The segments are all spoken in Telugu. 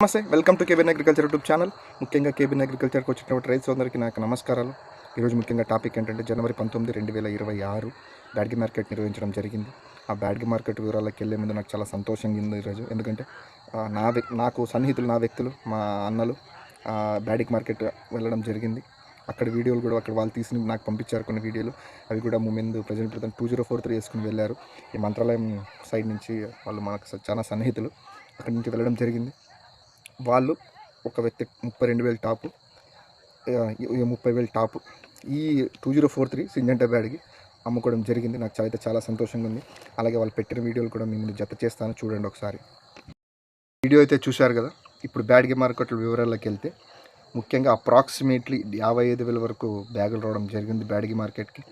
నమస్తే welcome to cabin agriculture YouTube channel. ముఖ్యంగా కేబిన్ అగ్రికల్చర్కి వచ్చినటువంటి రైతు సోదరికి నాకు నమస్కారాలు. ఈరోజు ముఖ్యంగా టాపిక్ ఏంటంటే జనవరి పంతొమ్మిది రెండు వేల ఇరవై ఆరు బ్యాడ్గి మార్కెట్ నిర్వహించడం జరిగింది. ఆ బ్యాడ్గి మార్కెట్ వివరాలకు వెళ్ళే ముందు నాకు చాలా సంతోషంగా ఉంది ఈరోజు ఎందుకంటే నా నాకు సన్నిహితులు నా వ్యక్తులు మా అన్నలు ఆ, బ్యాడ్గి మార్కెట్ వెళ్ళడం జరిగింది. అక్కడ వీడియోలు కూడా అక్కడ వాళ్ళు తీసి నాకు పంపించారు కొన్ని వీడియోలు. అవి కూడా ముందు present present two zero four three వేసుకుని వెళ్ళారు. ఈ మంత్రాలయం సైడ్ నుంచి వాళ్ళు మనకు చాలా సన్నిహితులు. అక్కడి నుంచి వెళ్ళడం జరిగింది. వాళ్ళు ఒక వ్యక్తి ముప్పై రెండు వేలు టాపు ముప్పై వేలు టాపు. ఈ two zero four three Syngenta బ్యాడ్కి అమ్ముకోవడం జరిగింది. నాకు అయితే చాలా సంతోషంగా ఉంది. అలాగే వాళ్ళు పెట్టిన వీడియోలు కూడా మేము జత చేస్తాను. చూడండి ఒకసారి. వీడియో అయితే చూశారు కదా? ఇప్పుడు బ్యాడ్గి మార్కెట్ల వివరాల్లోకి వెళ్తే ముఖ్యంగా అప్రాక్సిమేట్లీ యాభై ఐదు వేల వరకు బ్యాగులు రావడం జరిగింది బ్యాడ్గి మార్కెట్కి.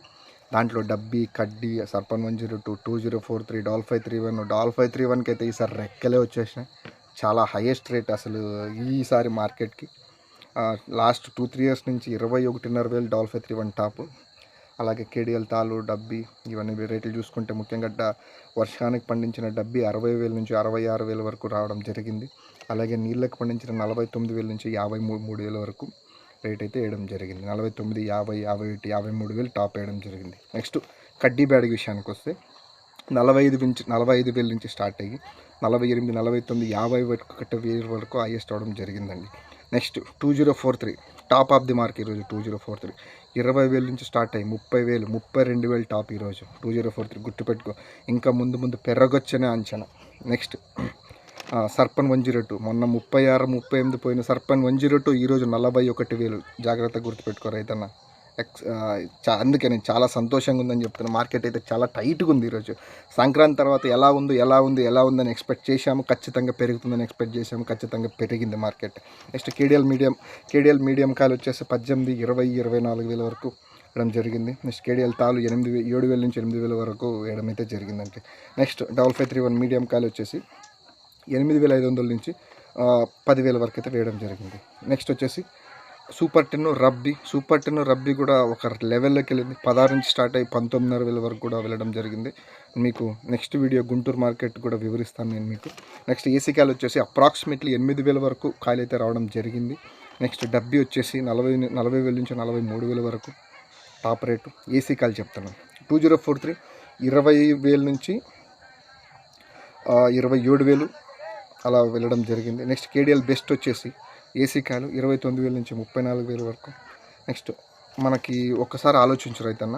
దాంట్లో డబ్బీ కడ్డీ Sarpan one zero two two zero four three doll five three one డాల్ ఫైవ్ త్రీ వన్కి అయితే ఈసారి రెక్కలే వచ్చేసినాయి. చాలా హయ్యెస్ట్ రేట్ అసలు ఈసారి మార్కెట్కి. లాస్ట్ టూ త్రీ ఇయర్స్ నుంచి ఇరవై ఒకటిన్నర వేలు డాల్ త్రీ వన్ టాప్ అలాగే కేడిఎల్ తాలు డబ్బీ ఇవన్నీ రేట్లు చూసుకుంటే ముఖ్యంగా వర్షానికి పండించిన డబ్బీ అరవై వేల నుంచి అరవై ఆరు వేల వరకు రావడం జరిగింది. అలాగే నీళ్ళకి పండించిన నలభై తొమ్మిది వేల నుంచి యాభై మూడు మూడు వేల వరకు రేట్ అయితే వేయడం జరిగింది. నలభై తొమ్మిది యాభై యాభై ఒకటి యాభై మూడు వేలు టాప్ వేయడం జరిగింది. నెక్స్ట్ కడ్డీ బ్యాడ్ విషయానికి వస్తే నలభై ఐదు నుంచి నలభై ఐదు వేల నుంచి స్టార్ట్ అయ్యి నలభై ఎనిమిది నలభై తొమ్మిది యాభై వరకు ఒకటి వేల వరకు హైయెస్ట్ అవడం జరిగిందండి. Next two zero four three top of the mark ఈరోజు టూ జీరో ఫోర్ త్రీ ఇరవై వేల నుంచి స్టార్ట్ అయ్యి ముప్పై వేలు ముప్పై రెండు వేలు టాప్ ఈరోజు. టూ జీరో ఫోర్ త్రీ గుర్తుపెట్టుకో. ఇంకా ముందు ముందు పెరగొచ్చనే అంచనా. Next Sarpan one zero two. మొన్న ముప్పై ఆరు ముప్పై ఎనిమిది పోయిన సర్పన్ వన్ జీరో టూ ఈరోజు నలభై ఒకటి వేలు. జాగ్రత్తగా గుర్తుపెట్టుకో రైతన్న. ఎక్స్ చా- అందుకే నేను చాలా సంతోషంగా ఉందని చెప్తున్నా. మార్కెట్ అయితే చాలా టైట్గా ఉంది ఈరోజు. సంక్రాంతి తర్వాత ఎలా ఉంది ఎలా ఉంది ఎలా ఉందని ఎక్స్పెక్ట్ చేశాము. ఖచ్చితంగా పెరుగుతుందని ఎక్స్పెక్ట్ చేశాము. ఖచ్చితంగా పెరిగింది market. Next KDL medium KDL medium కాయలు వచ్చేసి పద్దెనిమిది ఇరవై ఇరవై నాలుగు వేల వరకు వేయడం జరిగింది. నెక్స్ట్ కేడిఎల్ తాలు ఎనిమిది ఏడు వేల నుంచి ఎనిమిది వేల వరకు వేయడం అయితే జరిగిందండి. Next double five three one medium కాయలు వచ్చేసి ఎనిమిది వేల ఐదు వందల నుంచి పదివేల వరకు అయితే వేయడం జరిగింది. నెక్స్ట్ వచ్చేసి సూపర్ టెన్ రబ్బీ సూపర్ టెన్ రబ్బీ కూడా ఒక లెవెల్లోకి వెళ్ళింది. పదహారు నుంచి స్టార్ట్ అయ్యి పంతొమ్మిదిన్నర వేల వరకు కూడా వెళ్ళడం జరిగింది. మీకు నెక్స్ట్ వీడియో గుంటూరు మార్కెట్ కూడా వివరిస్తాను నేను మీకు. నెక్స్ట్ ఏసీ కాయలు వచ్చేసి అప్రాక్సిమేట్లీ ఎనిమిది వేల వరకు కాయలు అయితే రావడం జరిగింది. నెక్స్ట్ డబ్బీ వచ్చేసి నలభై నలభై వేల నుంచి నలభై మూడు వేల వరకు టాప్ రేటు. ఏసీ కాయలు చెప్తాను టూ జీరో ఫోర్ త్రీ ఇరవై వేల నుంచి ఇరవై ఏడు వేలు అలా వెళ్ళడం జరిగింది. నెక్స్ట్ కేడిఎల్ బెస్ట్ వచ్చేసి ఏసీ కాయలు ఇరవై తొమ్మిది వేల నుంచి ముప్పై నాలుగు వేల వరకు. నెక్స్ట్ మనకి ఒక్కసారి ఆలోచించు రైతన్న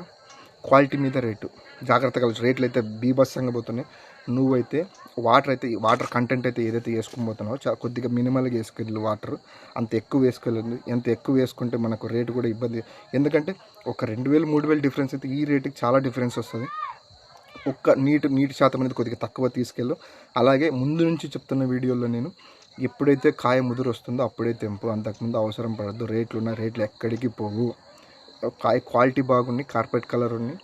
క్వాలిటీ మీద రేటు. జాగ్రత్తగా రేట్లు అయితే బీభత్సంగా పోతున్నాయి. నువ్వైతే వాటర్ అయితే వాటర్ కంటెంట్ అయితే ఏదైతే వేసుకుని పోతున్నావో చాలా కొద్దిగా మినిమల్గా వేసుకెళ్ళి వాటర్. అంత ఎక్కువ వేసుకెళ్ళింది ఎంత ఎక్కువ వేసుకుంటే మనకు రేటు కూడా ఇబ్బంది. ఎందుకంటే ఒక రెండు వేలు మూడు వేలు డిఫరెన్స్ అయితే ఈ రేటుకి చాలా డిఫరెన్స్ వస్తుంది. ఒక్క నీటి నీటి శాతం అనేది కొద్దిగా తక్కువ తీసుకెళ్ళు. అలాగే ముందు నుంచి చెప్తున్న వీడియోలో నేను ఎప్పుడైతే కాయ ముదురు వస్తుందో అప్పుడే తెంపు. అంతకుముందు అవసరం పడద్దు రేట్లు ఉన్న రేట్లు ఎక్కడికి పోవు. కాయ క్వాలిటీ బాగుంది కార్పెట్ కలర్ ఉంది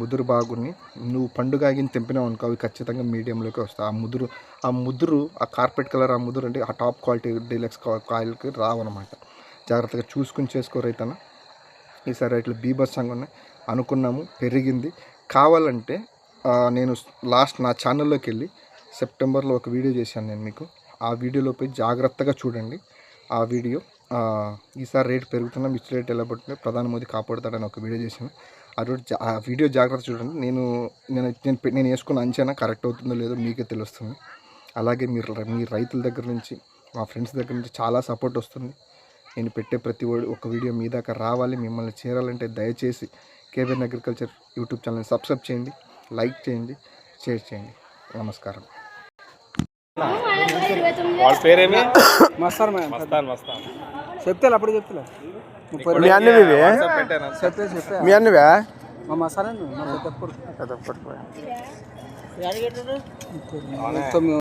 ముదురు బాగుంది. నువ్వు పండుగ ఆగిన తెంపినావు అనుకో అవి ఖచ్చితంగా మీడియంలోకి వస్తాయి. ఆ ముదురు ఆ ముదురు ఆ కార్పెట్ కలర్ ఆ ముదురు అంటే ఆ టాప్ క్వాలిటీ డీలక్స్ కాయలకి రావన్నమాట జాగ్రత్తగా చూసుకుని చేసుకో రైతన ఈసారి రేట్లు బీభత్సంగా ఉన్నాయి. అనుకున్నాము పెరిగింది. కావాలంటే నేను లాస్ట్ నా ఛానల్లోకి వెళ్ళి సెప్టెంబర్లో ఒక వీడియో చేశాను నేను మీకు. ఆ వీడియోలో పోయి జాగ్రత్తగా చూడండి. ఆ వీడియో ఈసారి రేట్ పెరుగుతున్నా మిర్చి రేట్ ఎలా పడుతుంది ప్రధాని మోదీ కాపాడుతాడని ఒక వీడియో చేశాను. ఆ ఆ వీడియో జాగ్రత్త చూడండి. నేను నేను నేను నేను వేసుకున్న అంచనా కరెక్ట్ అవుతుందో లేదో మీకే తెలుస్తుంది. అలాగే మీరు మీ రైతుల దగ్గర నుంచి మా ఫ్రెండ్స్ దగ్గర నుంచి చాలా సపోర్ట్ వస్తుంది. నేను పెట్టే ప్రతి ఒక వీడియో మీ దాకా రావాలి మిమ్మల్ని చేరాలంటే దయచేసి కేబిఎన్ అగ్రికల్చర్ యూట్యూబ్ ఛానల్ని సబ్స్క్రైబ్ చేయండి లైక్ చేయండి షేర్ చేయండి. నమస్కారం. వాళ్ళ పేరేమి? మస్తారు మేము మస్తాన్ మస్తాన్. చెప్తే అప్పుడు చెప్తే ముప్పై మీ అన్నవి చెప్పే చెప్పే మీ అన్నవా? మా మసాలా అవునే. మొత్తం